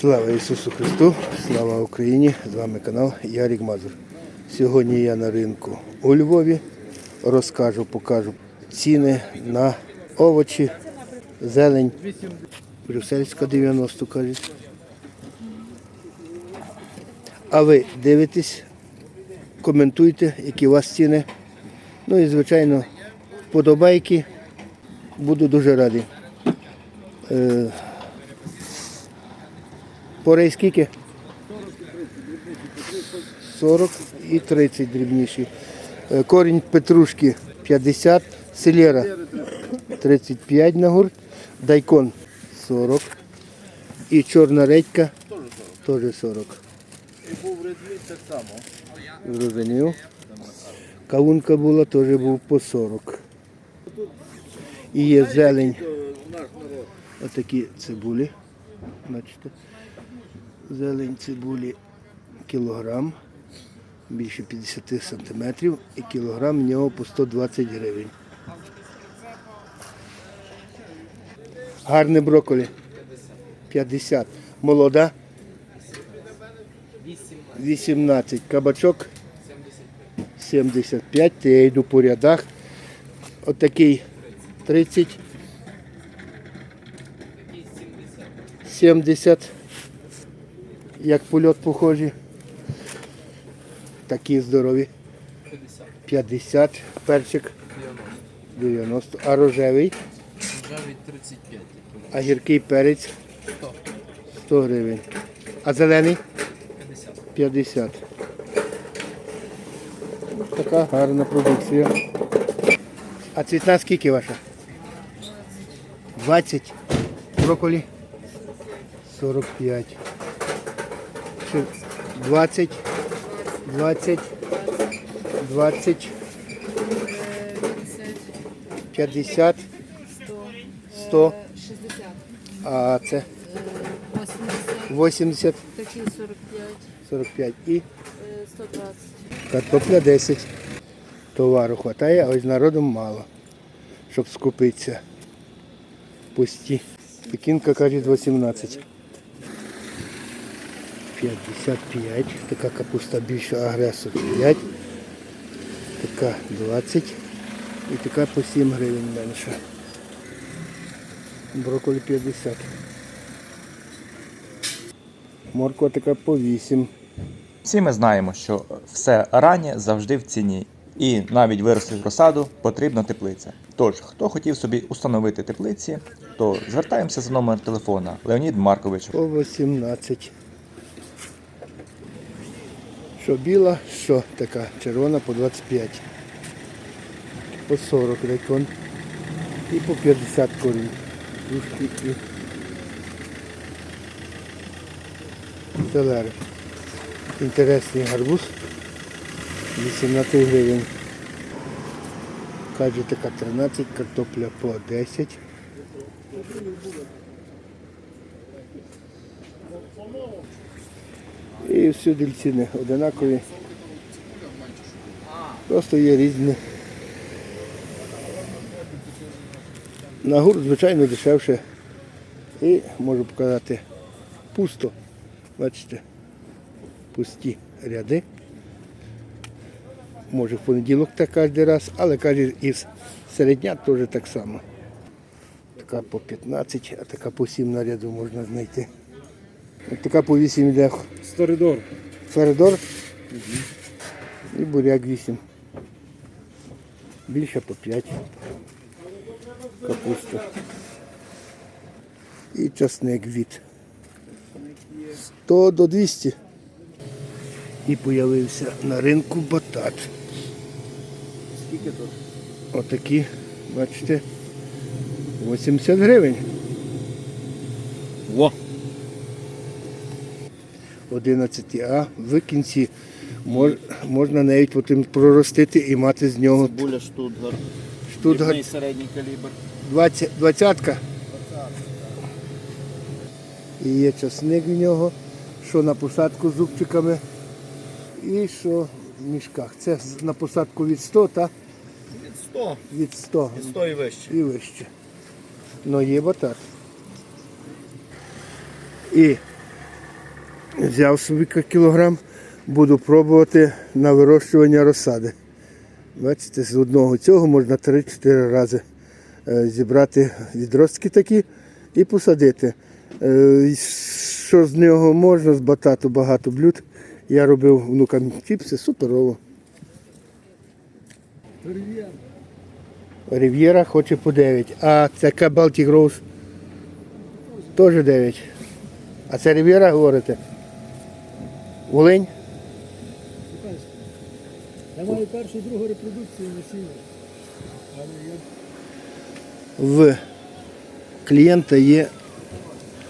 Слава Ісусу Христу, слава Україні! З вами канал Ярік Мазур. Сьогодні я на ринку у Львові. Розкажу, покажу ціни на овочі, зелень. Брюссельська 90 кажуть. А ви дивитесь, коментуйте, які у вас ціни. Ну і, звичайно, вподобайки. Буду дуже радий. Порей скільки? 40 і 30 дрібніші. Е, Корінь петрушки 50, селера 35 на гурт, дайкон 40 і чорна редька теж 40. І був редміт так само. Зрозумів. Кавунка була, теж був по 40. І є зелень. Отакі цибулі. Бачите? Зелень цибулі кілограм, більше 50 сантиметрів, і кілограм в нього по 120 гривень. Гарне брокколі. 50. Молода. 18. Кабачок 75. То я йду по рядах. Отакий 30. 70, як польот похожі. Такі здорові. 50, перчик 90, а рожевий, від 35. а гіркий перець 100 гривень. А зелений 50. Така гарна продукція. А цвітна скільки ваша? 20. Брокколі 45. Ще 20. 20. 20. 50. 100. 60, А це 80, 80, такі 45, 45 і е, 120. картопля 10. Товару вистачає, а ось народу мало, щоб скупитися. Пусті. Пекінка каже 18. 55. Така капуста більша агресор 5. Така 20. І така по 7 гривень менша. Брокколі 50. Морква така по 8. Всі ми знаємо, що все раннє завжди в ціні, і навіть вирости розсаду потрібна теплиця. Тож, хто хотів собі установити теплиці, то звертаємося за номер телефона Леонід Маркович. По 18. Що біла, що така червона по 25. По 40 рекон. І по 50 корінь. Дужки і селери. Інтересний гарбуз. 18 гривень. Каже така 13, картопля по 10. І всюди ціни одинакові. Просто є різні. На гурт, звичайно, дешевше. І можу показати пусто. Бачите, пусті ряди. Може в понеділок так кожен раз, але каже і середня теж так само. Така по 15, а така по 7 на ряду можна знайти. От така по 8 йде Сторидор. Фердор і буряк 8. Більше по 5. Капуста. І часник від 100 до 200. І появився на ринку батат. Скільки тут? Отакі, бачите, 80 гривень. Во! 11А в кінці мож- можна навіть потім проростити і мати з нього Буля Штутгар. Штутгар Дрібний середній калібр. 20, двадцятка. І є часник в нього, що на посадку з зубчиками і що в мішках. Це на посадку від 100 та Від 100. від 100 Від 100 і вище. і вище. Ну є батат. І взяв собі кілограм, буду пробувати на вирощування розсади. Бачите, з одного цього можна 3-4 рази е, зібрати відростки такі і посадити. Е, Що з нього можна, з батату багато блюд. Я робив внукам чіпси, суперово. Рів'єра хоче по 9. А це Baltic Rose теж 9. А це Рів'єра говорите? Волинь? Я маю першу другу репродукцію насіння. Але я в клієнта є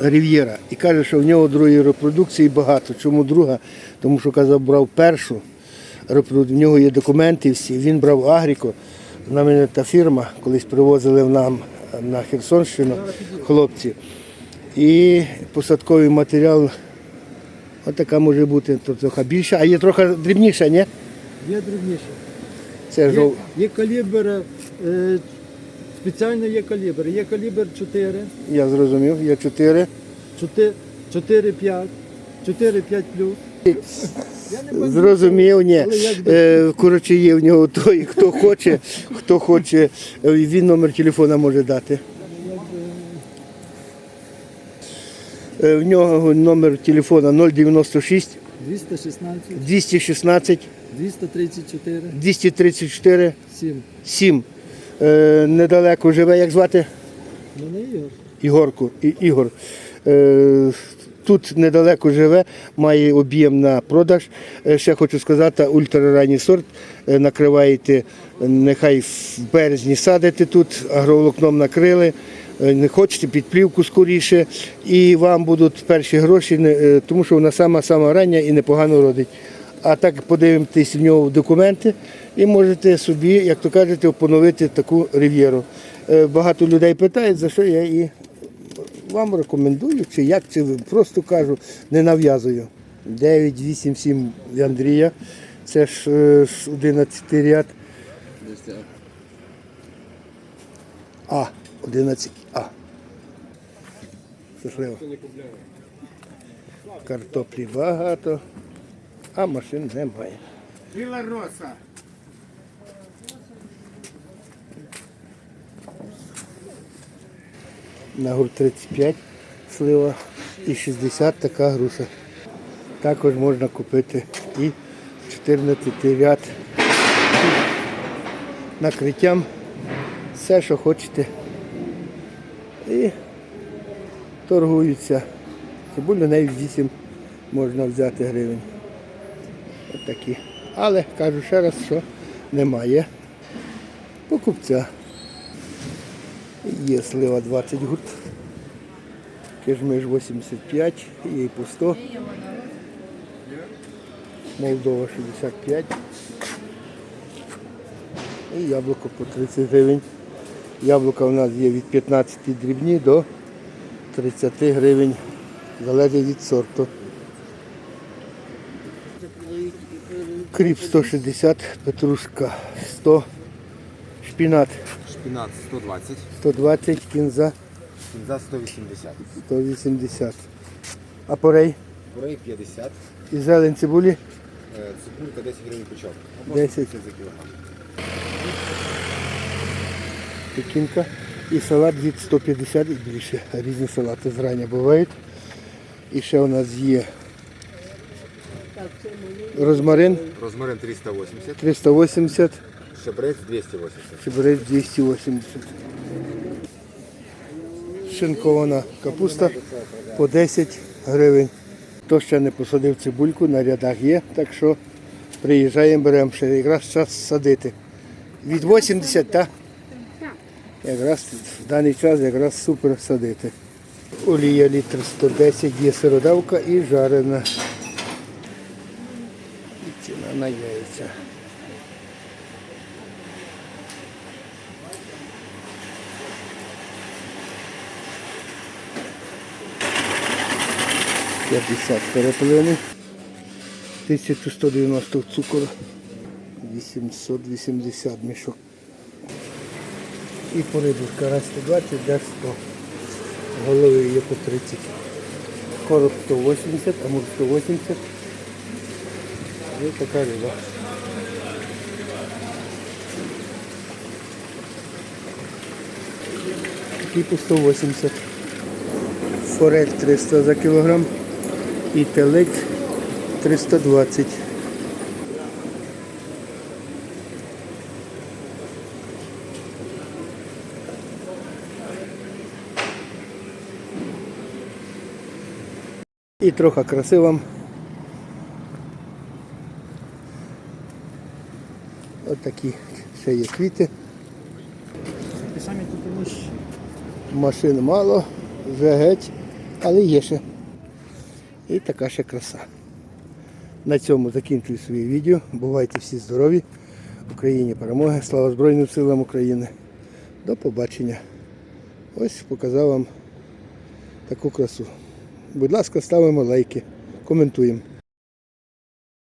Рів'єра і каже, що в нього другої репродукції багато. Чому друга? Тому що казав, брав першу в нього є документи всі. Він брав Агріко. Знаменита фірма, колись привозили в нам на Херсонщину хлопці. І посадковий матеріал, отака може бути то трохи більша, а є трохи дрібніша, ні? є дрібніше. Це Є, жов... є калібр, е, спеціально є калібр. Є калібр 4, я зрозумів, є 4. 4, 4 5, 4 5 плюс. Зрозумів, ні. Якби- Е, коротше, є в нього той, хто хоче, хто хоче, е, він номер телефона може дати. Е, В нього номер телефона 096 216, 216 234, 234 7. 7. Е, Недалеко живе, як звати? Мене Ігор. Ігорку, І- Ігор. Е, Тут недалеко живе, має об'єм на продаж. Е, Ще хочу сказати, ультраранній сорт е, накриваєте, е, нехай в березні садите тут, агроволокном накрили, е, не хочете під плівку скоріше, і вам будуть перші гроші, е, тому що вона сама сама рання і непогано родить. А так подивитесь в нього документи і можете собі, як то кажете, поновити таку рів'єру. Е, Багато людей питають, за що я і вам рекомендую, чи як, чи просто кажу, не нав'язую. 9, 8, 7 в Андрія. Це е, ж 11 ряд. А, 11 А. Щасливо. Картоплі багато, а машин немає. Біла роса. На гурт 35 слива і 60 така груша. Також можна купити і 14 ряд накриттям. Все, що хочете. І торгуються. Цибулю навіть 8 можна взяти гривень. Отакі. Але кажу ще раз, що немає покупця. Є слива 20 гурт. Кишмиш 85, є і по 100. Молдова 65. І яблуко по 30 гривень. Яблука у нас є від 15 дрібні до 30 гривень. Залежить від сорту. Кріп 160, петрушка 100, шпінат Шпінат 120, 120, кінза кінза 180, 180. А порей бурей 50, і зелень цибулі е, цибулька 10 гривень. Або 10. за кілограм. Пекінка і салат від 150 і більше. Різні салати зрання бувають. І ще у нас є розмарин Розмарин 380, 380, шебрець 280. чебрець 280. Шинкована капуста по 10 гривень. Хто ще не посадив цибульку, на рядах є, так що приїжджаємо, беремо ще якраз час садити. Від 80, так? Якраз в даний час якраз супер садити. Олія літр 110, є сиродавка і жарена. І ціна на яйця. П'ятдесят перепелини, 1190 цукор, 880 мішок. І по карась 120, де 100. Голови є по 30. Короб 180, амур 180. Ось така риба. Такий по 180. Форель 300 за кілограм і телек 320. І трохи краси вам. От такі ще є квіти. Машин мало, вже геть, але є ще. І така ще краса. На цьому закінчую своє відео. Бувайте всі здорові. Україні перемоги. Слава Збройним силам України. До побачення. Ось показав вам таку красу. Будь ласка, ставимо лайки, коментуємо.